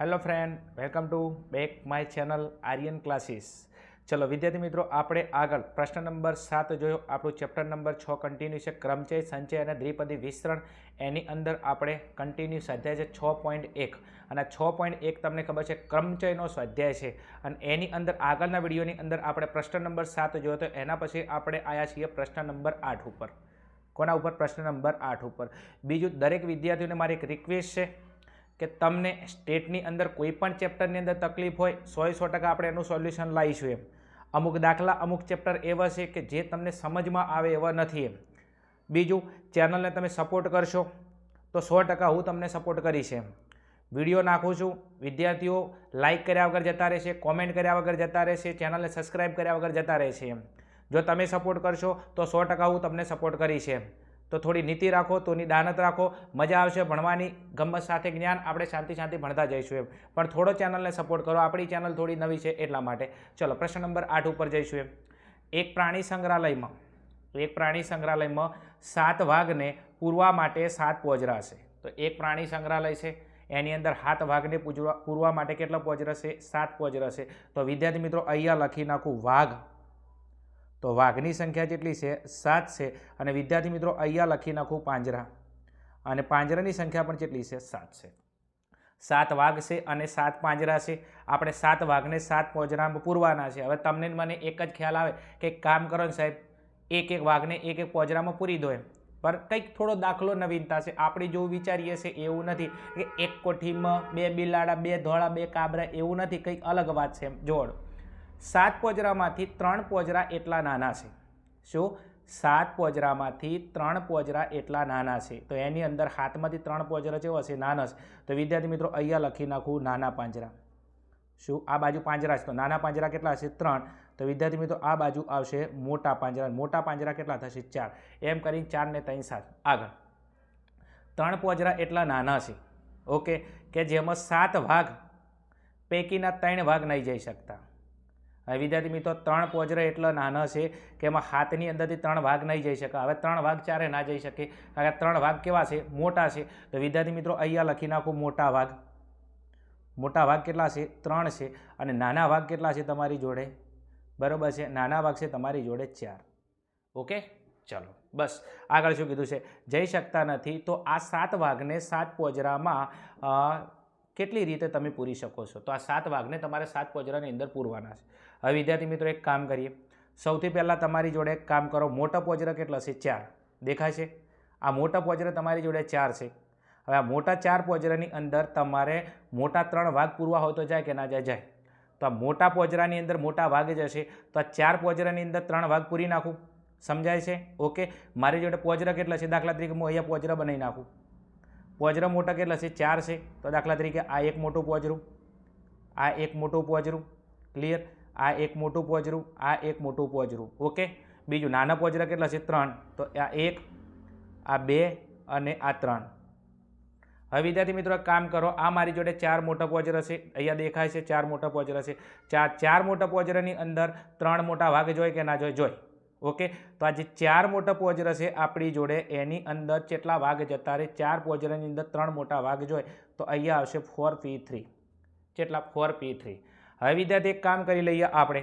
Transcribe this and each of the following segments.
Hello friend welcome to back my channel Aryan classes ચલો, વિદ્યાર્થી મિત્રો, આપણે આગળ પ્રશ્ન નંબર સાત જોયો. આપણું ચેપ્ટર નંબર છ કન્ટિન્યુ છે. ક્રમચય, સંચય અને દ્વિપદી વિસ્તરણ. એની અંદર આપણે કન્ટિન્યુ સ્વાધ્યાય છે છ પોઈન્ટ એક. અને છ પોઈન્ટ એક તમને ખબર છે, ક્રમચયનો સ્વાધ્યાય છે. અને એની અંદર, આગળના વિડીયોની અંદર આપણે પ્રશ્ન નંબર સાત જોયો તો એના પછી આપણે આવ્યા છીએ પ્રશ્ન નંબર આઠ ઉપર. કોના ઉપર? પ્રશ્ન નંબર આઠ ઉપર. બીજું, દરેક વિદ્યાર્થીઓને મારી એક રિક્વેસ્ટ છે. કે તમને સ્ટેટની અંદર કોઈ પણ ચેપ્ટરની અંદર તકલીફ હોય સો સો ટકા આપણે એનું સોલ્યુશન લાવીશું એમ. અમુક દાખલા, અમુક ચેપ્ટર એવા છે કે જે તમને સમજમાં આવે એવા નથી એમ. બીજું, ચેનલને તમે સપોર્ટ કરશો તો સો ટકા હું તમને સપોર્ટ કરીશ એમ. વીડિયો નાખું છું. વિદ્યાર્થીઓ લાઇક કર્યા વગર જતા રહેશે કોમેન્ટ કર્યા વગર જતા રહેશે, ચેનલને સબસ્ક્રાઇબ કર્યા વગર જતા રહેશે એમ. જો તમે સપોર્ટ કરશો તો સો ટકા હું તમને સપોર્ટ કરીશ એમ. તો થોડી નીતિ રાખો તોની દાનત રાખો, મજા આવશે ભણવાની ગમત સાથે જ્ઞાન, આપણે શાંતિ શાંતિ ભણતા જઈશું એમ. પણ થોડો ચેનલને સપોર્ટ કરો, આપણી ચેનલ થોડી નવી છે એટલા માટે. ચલો, પ્રશ્ન નંબર આઠ ઉપર જઈશું એમ. એક પ્રાણી સંગ્રહાલયમાં, એક પ્રાણી સંગ્રહાલયમાં સાત વાઘને પૂરવા માટે સાત પોજરા છે તો એક પ્રાણી સંગ્રહાલય છે, એની અંદર સાત વાઘને પૂજવા, પૂરવા માટે કેટલા પોજરા છે સાત પોજરા છે તો વિદ્યાર્થી મિત્રો, અહીંયા લખી નાખું, વાઘ. તો વાઘની સંખ્યા જેટલી છે, સાત છે. અને વિદ્યાર્થી મિત્રો, અહીંયા લખી નાખું પાંજરા. અને પાંજરાની સંખ્યા પણ કેટલી છે, સાત છે. સાત વાઘ છે અને સાત પાંજરા છે. આપણે સાત વાઘને સાત પોજરામાં પૂરવાના છે. હવે તમને મને એક જ ખ્યાલ આવે કે કામ કરો ને સાહેબ, એક એક વાઘને એક એક પોજરામાં પૂરી દો એમ. પર કંઈક થોડો દાખલો નવીનતા છે. આપણે જો વિચારીએ છીએ એવું નથી કે એક કોઠીમાં બે બિલાડા, બે ધોળા, બે કાબરા એવું નથી. કંઈક અલગ વાત છે એમ. જોડ સાત પોજરામાંથી ત્રણ પોજરા એટલા નાના છે. શું? સાત પોજરામાંથી ત્રણ પોજરા એટલા નાના છે. તો એની અંદર હાથમાંથી ત્રણ પોજરા જેવો હશે નાના છે. તો વિદ્યાર્થી મિત્રો, અહીંયા લખી નાખું નાના પાંજરા. શું? આ બાજુ પાંજરા છે. તો નાના પાંજરા કેટલા હશે? ત્રણ. તો વિદ્યાર્થી મિત્રો, આ બાજુ આવશે મોટા પાંજરા. મોટા પાંજરા કેટલા થશે? ચાર. એમ કરીને ચાર ને ત્રણ સાત. આગળ. ત્રણ પોજરા એટલા નાના છે. ઓકે? કે જેમાં સાત ભાગ પૈકીના ત્રણ ભાગ નહીં જઈ શકતા. વિદ્યાર્થી મિત્રો, ત્રણ પોજરા એટલા નાના છે કે એમાં હાથની અંદરથી ત્રણ ભાગ નહીં જઈ શકે. હવે ત્રણ ભાગ ચારે ના જઈ શકે. કારણ કે ત્રણ ભાગ કેવા છે? મોટા છે. તો વિદ્યાર્થી મિત્રો, અહીંયા લખી નાખું મોટા ભાગ. મોટા ભાગ કેટલા છે? ત્રણ છે. અને નાના ભાગ કેટલા છે તમારી જોડે? બરાબર છે. નાના ભાગ છે તમારી જોડે ચાર. ઓકે? ચલો. બસ. આગળ શું કીધું છે? જઈ શકતા નથી. તો આ સાત વાઘને સાત પોજરામાં કેટલી રીતે તમે પૂરી શકો છો? તો આ સાત વાઘને તમારે સાત પોજરાની અંદર પૂરવાના છે. હવે વિદ્યાર્થી મિત્રો, એક કામ કરીએ. સૌથી પહેલાં તમારી જોડે એક કામ કરો. મોટા પોજરા કેટલા છે? ચાર. દેખાય છે? આ મોટા પોજરા તમારી જોડે ચાર છે. હવે આ મોટા ચાર પોજરાની અંદર તમારે મોટા ત્રણ વાઘ પૂરવા હોય તો જાય કે ના જાય? જાય. તો આ મોટા પોજરાની અંદર મોટા વાઘ હશે. તો આ ચાર પોજરાની અંદર ત્રણ વાઘ પૂરી નાખું. સમજાય છે? ઓકે. મારી જોડે પોજરા કેટલા છે? દાખલા તરીકે હું અહીંયા પોજરા બનાવી નાખું. પોજરા મોટા કેટલા છે? ચાર છે. તો દાખલા તરીકે આ એક મોટું પોજરું આ એક મોટું પોજરું ક્લિયર આ એક મોટું પોજરું આ એક મોટું પોજરું ઓકે? બીજું, નાના પોજરા કેટલા છે? ત્રણ. તો આ એક, આ બે અને આ ત્રણ. હવે વિદ્યાર્થી મિત્રો કામ કરો, આ મારી જોડે ચાર મોટા પોજરા છે. અહીંયા દેખાય છે ચાર મોટા પોજરા છે. ચાર ચાર મોટા પોજરાની અંદર ત્રણ મોટા વાઘ જોઈ કે ના જોઈ જોઈ ઓકે? તો આ જે ચાર મોટા પોજરા છે, આપણી જોડે એની અંદર કેટલા વાઘ જતા રહે? ચાર પોજરાની અંદર ત્રણ મોટા વાઘ જોઈએ તો અહીંયા આવશે ફોર પી થ્રી કેટલા? ફોર પી થ્રી હવે વિદ્યાર્થી એક કામ કરી લઈએ આપણે.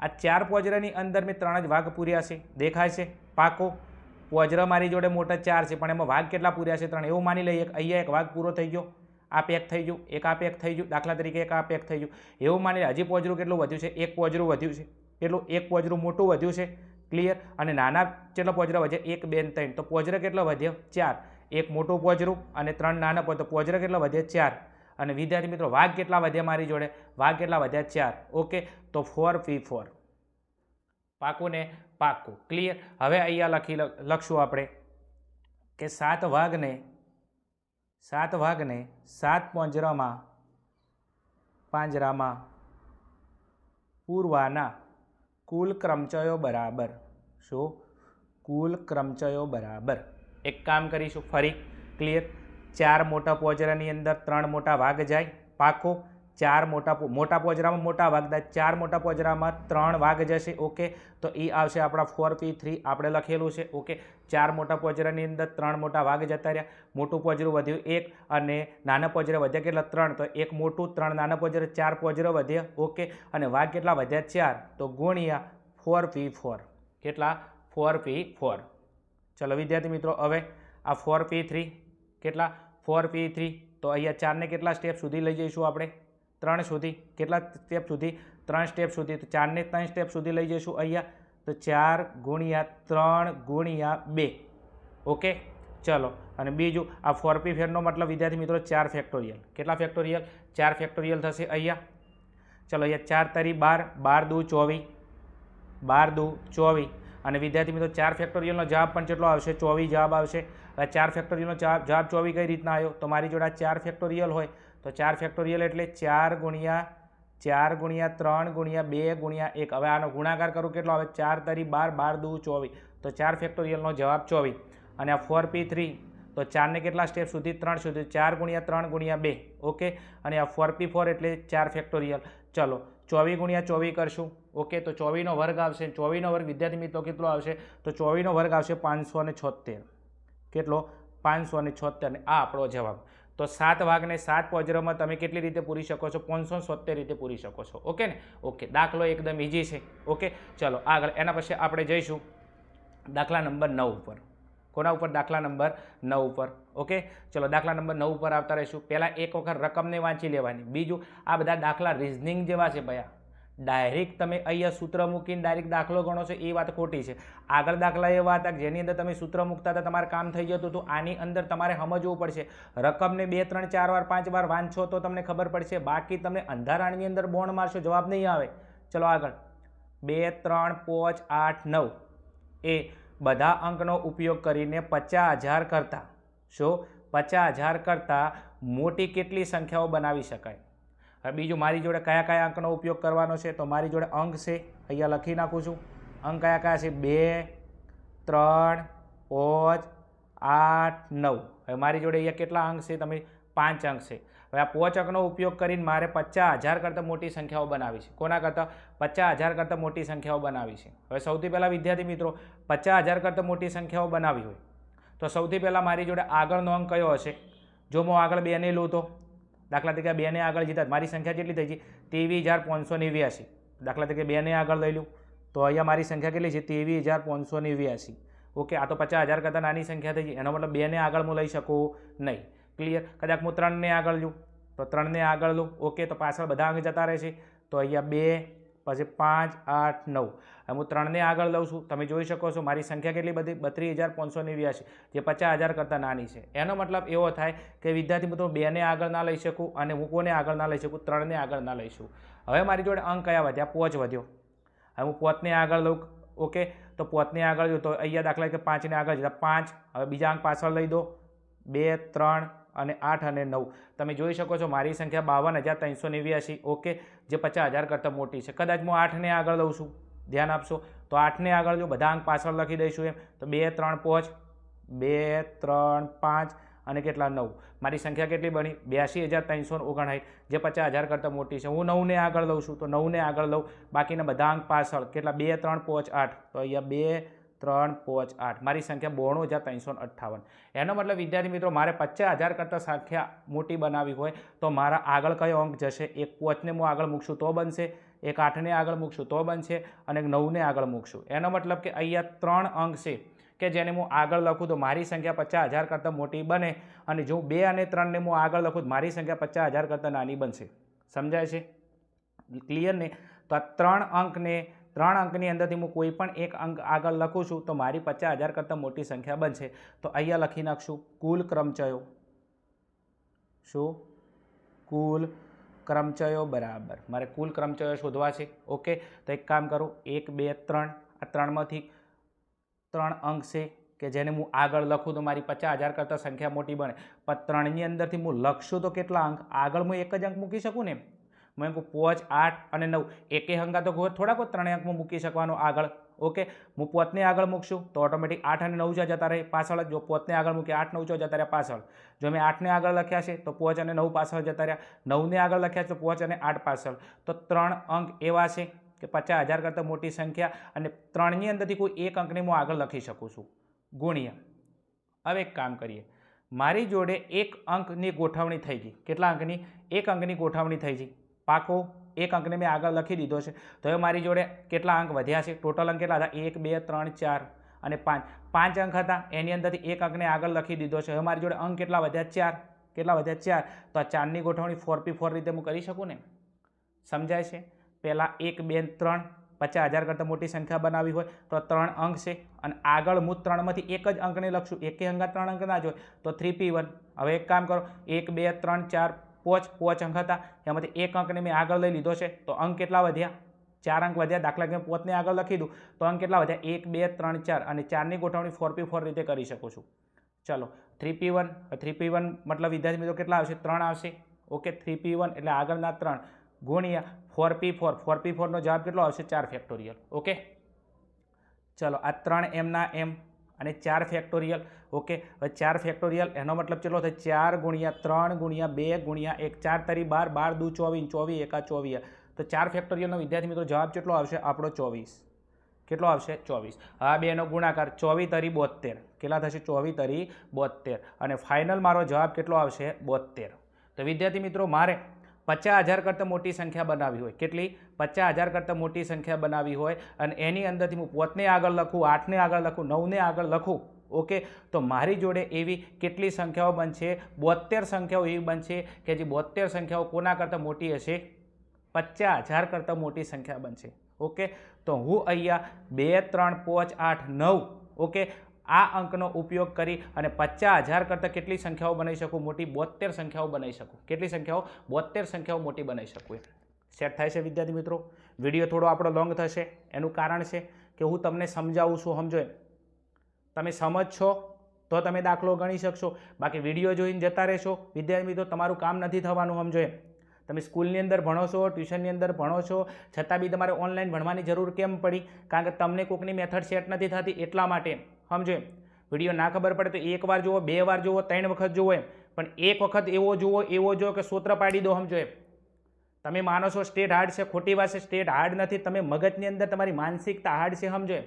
આ ચાર પોજરાની અંદર મેં ત્રણ જ વાઘ પૂર્યા છે. દેખાય છે? પાકો. પોજરા મારી જોડે મોટા ચાર છે, પણ એમાં વાઘ કેટલા પૂર્યા છે ત્રણ? એવું માની લઈએ અહીંયા એક વાઘ પૂરો થઈ ગયો. આ પેક થઈ ગયું. એક આ પેક થઈ ગયું. દાખલા તરીકે એક આ પેક થઈ ગયું. એવું માની હજી પોજરું કેટલું વધ્યું છે? એક પોજરું વધ્યું છે. એટલું એક પોજરું મોટું વધ્યું છે. ક્લિયર અને નાના કેટલા પોજરા વધ્યા એક, બે ત્રણ. તો પોજરા કેટલા વધ્યા ચાર. એક મોટું પોજરું અને ત્રણ નાના પોજ તો પોજરા કેટલા વધ્યા ચાર. અને વિદ્યાર્થી મિત્રો, વાઘ કેટલા વધ્યા મારી જોડે? વાઘ કેટલા વધ્યા ચાર. ઓકે? તો ફોર પી ફોર પાકું ને પાકું. ક્લિયર હવે અહીંયા લખી લખશું આપણે કે સાત વાઘને સાત વાઘને સાત પાંજરામાં પાંજરામાં પૂરવાના કુલ ક્રમચયો બરાબર. શું? કુલ ક્રમચયો બરાબર. એક કામ કરીશું, ફરી ક્લિયર ચાર મોટા પોજરાની અંદર ત્રણ મોટા વાઘ જાય, પાકો. ચાર મોટા મોટા પોજરામાં મોટા વાગદા ચાર મોટા પોજરામાં ત્રણ વાગ જશે, ઓકે? તો એ આવશે આપણા ફોર પી થ્રી આપણે લખેલું છે, ઓકે? ચાર મોટા પોજરાની અંદર ત્રણ મોટા વાગ જતા રહ્યા. મોટું પોજરું વધ્યું એક અને નાના પોજરા વધ્યા કેટલા? ત્રણ. તો એક મોટું, ત્રણ નાના પોજરા, ચાર પોજરા વધ્યા, ઓકે? અને વાઘ કેટલા વધ્યા? ચાર. તો ગુણ્યા ફોર પી ફોર કેટલા? ફોર પી ફોર ચલો વિદ્યાર્થી મિત્રો, હવે આ ફોર પી થ્રી કેટલા? ફોર પી થ્રી તો અહીંયા ચારને કેટલા સ્ટેપ સુધી લઈ જઈશું આપણે? ત્રણ સુધી, કેટલા સ્ટેપ સુધી? ત્રણ સ્ટેપ સુધી. તો ચારને ત્રણ સ્ટેપ સુધી લઈ જઈશું અહીંયા. તો ચાર ગુણ્યા ત્રણ ગુણ્યા બે. ઓકે? ચલો. અને બીજું, આ ફોર પી ફેરનો મતલબ, વિદ્યાર્થી મિત્રો, ચાર ફેક્ટોરિયલ કેટલા ફેક્ટોરિયલ ચાર ફેક્ટોરિયલ થશે અહીંયા. ચલો, અહીંયા ચાર તારી બાર બાર દુ ચોવીસ બાર દુ ચોવીસ અને વિદ્યાર્થી મિત્રો, ચાર ફેક્ટોરિયલનો જવાબ પણ કેટલો આવશે? ચોવીસ જવાબ આવશે. ચાર ફેક્ટોરિયલનો જવાબ જવાબ ચોવીસ કઈ રીતના આવ્યો? તો મારી જોડે ચાર ફેક્ટોરિયલ હોય. તો ચાર ફેક્ટોરિયલ એટલે ચાર ગુણ્યા ચાર ગુણ્યા ત્રણ ગુણ્યા બે ગુણ્યા એક. હવે આનો ગુણાકાર કરું કેટલો આવે? ચાર તરી બાર બાર દુ ચોવીસ. તો ચાર ફેક્ટોરિયલનો જવાબ ચોવીસ. અને આ ફોર પી થ્રી તો ચારને કેટલા સ્ટેપ સુધી? ત્રણ સુધી. ચાર ગુણ્યા ત્રણ ગુણ્યા બે. ઓકે? અને આ ફોર પી ફોર એટલે ચાર ફેક્ટોરિયલ ચલો, ચોવીસ ગુણ્યા ચોવીસ કરશું. ઓકે? તો ચોવીસનો વર્ગ આવશે. ચોવીસનો વર્ગ વિદ્યાર્થી મિત્રો કેટલો આવશે? તો ચોવીસનો વર્ગ આવશે પાંચસો છોતેર કેટલો? પાંચસો અને આ આપણો જવાબ. તો સાત વાઘને સાત પોજરમાં તમે કેટલી રીતે પૂરી શકો છો? પાંચસો સોતેર રીતે પૂરી શકો છો. ઓકે ને? ઓકે, દાખલો એકદમ ઇઝી છે. ઓકે, ચલો આગળ. એના પછી આપણે જઈશું દાખલા નંબર નવ ઉપર. કોના ઉપર? દાખલા નંબર નવ ઉપર. ઓકે, ચલો દાખલા નંબર નવ ઉપર આવતા રહીશું. પહેલાં એક વખત રકમને વાંચી લેવાની. બીજું, આ બધા દાખલા રિઝનિંગ જેવા છે ભયા. ડાયરેક્ટ તમે અહીંયા સૂત્ર મૂકીને ડાયરેક્ટ દાખલો ગણો છો, એ વાત ખોટી છે. આગળ દાખલા એવા હતા કે જેની અંદર તમે સૂત્ર મૂકતા હતા, તમારે કામ થઈ જતું હતું, આની અંદર તમારે સમજવું પડશે. રકમને બે, ત્રણ, ચાર વાર, પાંચ વાર વાંચો તો તમને ખબર પડશે. બાકી તમે અંધારાની અંદર બોણ મારશો, જવાબ નહીં આવે. ચલો આગળ. બે, ત્રણ, પાંચ, આઠ, નવ. એ બધા અંકનો ઉપયોગ કરીને પચાસ હજાર કરતાં. શું? પચાસ હજાર કરતાં મોટી કેટલી સંખ્યાઓ બનાવી શકાય? હવે બીજું મારી જોડે કયા કયા અંકનો ઉપયોગ કરવાનો છે તો મારી જોડે અંક છે, અહીંયા લખી નાખું છું. અંક કયા કયા છે? બે, ત્રણ, પાંચ, આઠ, નવ. હવે મારી જોડે અહીંયા કેટલા અંક છે? તમે પાંચ અંક છે. હવે આ પોચ અંકનો ઉપયોગ કરીને મારે પચાસ હજાર કરતાં મોટી સંખ્યાઓ બનાવી છે. કોના કરતાં? પચાસ હજાર કરતાં મોટી સંખ્યાઓ બનાવી છે. હવે સૌથી પહેલાં વિદ્યાર્થી મિત્રો, પચાસ હજાર કરતાં મોટી સંખ્યાઓ બનાવી હોય. તો સૌથી પહેલાં મારી જોડે આગળનો અંક કયો હશે? જો હું આગળ બેને લઉં તો? દાખલા તરીકે બેને આગળ જીતા. મારી સંખ્યા કેટલી થઈ છે ત્રેવીસ હજાર પાંચસો નેવ્યાસી. દાખલા તરીકે બેને આગળ લઈ લઉં તો અહીંયા મારી સંખ્યા કેટલી છે? ત્રેવીસ હજાર પાંચસો નેવ્યાસી. ઓકે, આ તો પચાસ હજાર કરતાં નાની સંખ્યા થઈ છે એનો મતલબ બેને આગળ હું લઈ શકું નહીં. ક્લિયર કદાચ હું ત્રણને આગળ લઉં. તો ત્રણને આગળ લઉં. ઓકે, તો પાછળ બધા અંક જતા રહેશે. તો અહીંયા બે પછી પાંચ, આઠ, નવ. હું ત્રણને આગળ લઉં છું. તમે જોઈ શકો છો મારી સંખ્યા કેટલી બધી? બત્રીસ હજાર પાંચસો નેવ્યાસી જે પચાસ હજાર કરતાં નાની છે. એનો મતલબ એવો થાય કે વિદ્યાર્થી મિત્રો બેને આગળ ના લઈ શકું અને હું કોને આગળ ના લઈ શકું? ત્રણને આગળ ના લઈશું હવે મારી જોડે અંક કયા વધ્યા? પોચ વધ્યો. હવે હું પોતને આગળ લઉં. ઓકે? તો પોતને આગળ લઉં તો અહીંયા દાખલા કે પાંચને આગળ જતા પાંચ. હવે બીજા અંક પાછળ લઈ દો. બે, ત્રણ અને આઠ અને નવ. તમે જોઈ શકો છો મારી સંખ્યા બાવન હજાર ત્રણસો નેવ્યાસી ઓકે, જે પચાસ હજાર કરતાં મોટી છે. કદાચ હું આઠને આગળ લઉં છું. ધ્યાન આપશો. તો આઠને આગળ જો બધા અંક પાછળ લખી દઈશું એમ, તો બે, ત્રણ, પાંચ. બે, ત્રણ, પાંચ અને કેટલા? નવ. મારી સંખ્યા કેટલી બની? બ્યાસી હજાર ત્રણસો ઓગણસાઠ. જે પચાસ હજાર કરતાં મોટી છે. હું નવને આગળ લઉં છું. તો નવને આગળ લઉં. બાકીના બધા અંક પાછળ. કેટલા? બે, ત્રણ, પાંચ, આઠ. તો અહીંયા બે ત્રણ પાંચ આઠ. મારી સંખ્યા બોણું હજાર ત્રણસો અઠ્ઠાવન. એનો મતલબ, વિદ્યાર્થી મિત્રો, મારે પચાસ હજાર કરતાં સંખ્યા મોટી બનાવી હોય તો મારા આગળ કયો અંક જશે? એક પાંચને હું આગળ મૂકશું તો બનશે, એક આઠને આગળ મૂકશું તો બનશે, અને નવને આગળ મૂકશું. એનો મતલબ કે અહીંયા ત્રણ અંક છે કે જેને હું આગળ લખું તો મારી સંખ્યા પચાસ હજાર કરતાં મોટી બને, અને જો બે અને ત્રણને હું આગળ લખું તો મારી સંખ્યા પચાસ હજાર કરતાં નાની બનશે. સમજાય છે? ક્લિયર ને? તો આ ત્રણ અંકને ત્રણ અંકની અંદરથી હું કોઈ પણ એક અંક આગળ લખું છું, તો મારી પચાસ હજાર કરતાં મોટી સંખ્યા બનશે. તો અહીંયા લખી નાખશું, કુલ ક્રમચયો. શું? કુલ ક્રમચયો બરાબર. મારે કુલ ક્રમચયો શોધવા છે. ઓકે, તો એક કામ કરું, એક, બે, ત્રણ. આ ત્રણમાંથી ત્રણ અંક છે કે જેને હું આગળ લખું તો મારી પચાસ હજાર કરતાં સંખ્યા મોટી બને. પણ ત્રણની અંદરથી હું લખશું તો કેટલા અંક? આગળ હું એક જ અંક મૂકી શકું ને? મેં કહું પોચ આઠ અને નવ. એકે હંગા તો થોડા કોઈ ત્રણેય અંકમાં મૂકી શકવાનો આગળ. ઓકે? હું પોતને આગળ મૂકશું, તો ઓટોમેટિક આઠ અને નવ જતા રહે પાછળ. જો પોતને આગળ મૂકી આઠ, નવ જતા રહ્યા પાછળ. જો મેં આઠને આગળ લખ્યા છે, તો પોચ અને નવ પાછળ જતા રહ્યા. નવને આગળ લખ્યા છે, તો પોચ અને આઠ પાછળ. તો ત્રણ અંક એવા છે કે પચાસ હજાર કરતાં મોટી સંખ્યા અને ત્રણની અંદરથી કોઈ એક અંકને હું આગળ લખી શકું છું. ગુણ્યા. હવે એક કામ કરીએ. મારી જોડે એક અંકની ગોઠવણી થઈ ગઈ. કેટલા અંકની? એક અંકની ગોઠવણી થઈ ગઈ. પાકો એક અંકને મેં આગળ લખી દીધો છે. તો હવે મારી જોડે કેટલા અંક વધ્યા છે? ટોટલ અંક કેટલા હતા? એક, બે, ત્રણ, ચાર અને પાંચ. પાંચ અંક હતા. એની અંદરથી એક અંકને આગળ લખી દીધો છે. હવે મારી જોડે અંક કેટલા વધ્યા? ચાર. કેટલા વધ્યા? ચાર. તો આ ચારની ગોઠવણી ફોર પી ફોર રીતે હું કરી શકું ને? સમજાય છે? પહેલાં એક, બે, ત્રણ. પચાસ હજાર કરતાં મોટી સંખ્યા બનાવી હોય તો ત્રણ અંક છે. અને આગળ હું ત્રણમાંથી એક જ અંકને લખશું. એકે અંગા ત્રણ અંક ના જ હોય તો થ્રી પી વન હવે એક કામ કરો. એક, બે, ત્રણ, ચાર પોચ પોચ અંક હતા. એમાંથી એક અંકને મેં આગળ લઈ લીધો છે. તો અંક કેટલા વધ્યા? ચાર અંક વધ્યા. દાખલા કે પોતને આગળ લખી દઉં, તો અંક કેટલા વધ્યા? એક, બે, ત્રણ, ચાર. અને ચારની ગોઠવણી ફોર પી ફોર રીતે કરી શકું છું. ચાલો three P one three P one મતલબ વિદ્યાર્થી મિત્રો કેટલા આવશે? ત્રણ આવશે. ઓકે થ્રી પી વન એટલે આગળના ત્રણ ગુણ્યા four P four four P ફોરનો જવાબ કેટલો આવશે? ચાર ફેક્ટોરિયલ ઓકે? ચલો, આ ત્રણ એમના એમ અને ચાર ફેક્ટોરિયલ ઓકે હવે ચાર ફેક્ટોરિયલ એનો મતલબ ચેટલો થાય? ચાર ગુણ્યા ત્રણ ગુણ્યા બે ગુણ્યા એક. ચાર તરી બાર બાર દુ ચોવીસ ચોવીસ એકા ચોવીસ. તો ચાર ફેક્ટોરિયલનો વિદ્યાર્થી મિત્રો જવાબ કેટલો આવશે? આપણો ચોવીસ. કેટલો આવશે? ચોવીસ. આ બેનો ગુણાકાર ચોવી તરી બોતેર કેટલા થશે? ચોવી તરી બોતેર અને ફાઇનલ મારો જવાબ કેટલો આવશે? બોતેર તો વિદ્યાર્થી મિત્રો, મારે પચાસ હજાર કરતાં મોટી સંખ્યા બનાવી હોય. કેટલી? પચાસ હજાર કરતાં મોટી સંખ્યા બનાવી હોય અને એની અંદરથી હું પોતને આગળ લખું, આઠને આગળ લખું, નવને આગળ લખું. ઓકે? તો મારી જોડે એવી કેટલી સંખ્યાઓ બનશે? બોતેર સંખ્યાઓ એવી બનશે કે જે બોતેર સંખ્યાઓ કોના કરતાં મોટી હશે? પચાસ હજાર કરતાં મોટી સંખ્યા બનશે. ઓકે? તો હું અહીંયા બે, ત્રણ, પાંચ, આઠ, નવ. ઓકે? આ અંકનો ઉપયોગ કરી અને પચાસ હજાર કરતાં કેટલી સંખ્યાઓ બનાવી શકું? મોટી બોતેર સંખ્યાઓ બનાવી શકું. કેટલી સંખ્યાઓ? બોતેર સંખ્યાઓ મોટી બનાવી શકું સેટ થાય છે વિદ્યાર્થી મિત્રો. વીડિયો થોડો આપણો લોંગ થશે. એનું કારણ છે કે હું તમને સમજાવું છું, સમજો તમે સમજશો તો તમે દાખલો ગણી શકશો. બાકી વીડિયો જોઈને જતા રહેશો. વિદ્યાર્થી મિત્રો, તમારું કામ નથી થવાનું, સમજો તમે સ્કૂલની અંદર ભણો છો, ટ્યુશનની અંદર ભણો છો, છતાં બી તમારે ઓનલાઈન ભણવાની જરૂર કેમ પડી? કારણ કે તમને કોઈકની મેથડ સેટ નથી થતી એટલા માટે સમજો? વીડિયો ના ખબર પડે તો એક વાર જુઓ, બે વાર જુઓ, ત્રણ વખત જુઓ એમ. પણ એક વખત એવો જુઓ, એવો જો કે સૂત્ર પાડી દો સમજો એમ. તમે માનો છો સ્ટેટ હાર્ડ છે, ખોટી વાત છે સ્ટેટ હાર્ડ નથી, તમે મગજની અંદર તમારી માનસિકતા હાર્ડ છે સમજો એમ.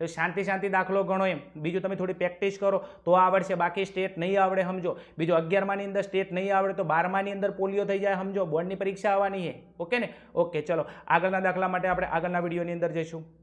તો શાંતિ શાંતિ દાખલો ગણો એમ. બીજું તમે થોડી પ્રેક્ટિસ કરો, તો આવડશે, બાકી સ્ટેટ નહીં આવડે સમજો. બીજું અગિયારમાની અંદર સ્ટેટ નહીં આવડે તો બારમાની અંદર પોલિયો થઈ જાય સમજો. બોર્ડની પરીક્ષા આવવાની છે. ઓકે ને? ઓકે, ચલો. આગળના દાખલા માટે આપણે આગળના વિડીયોની અંદર જઈશું.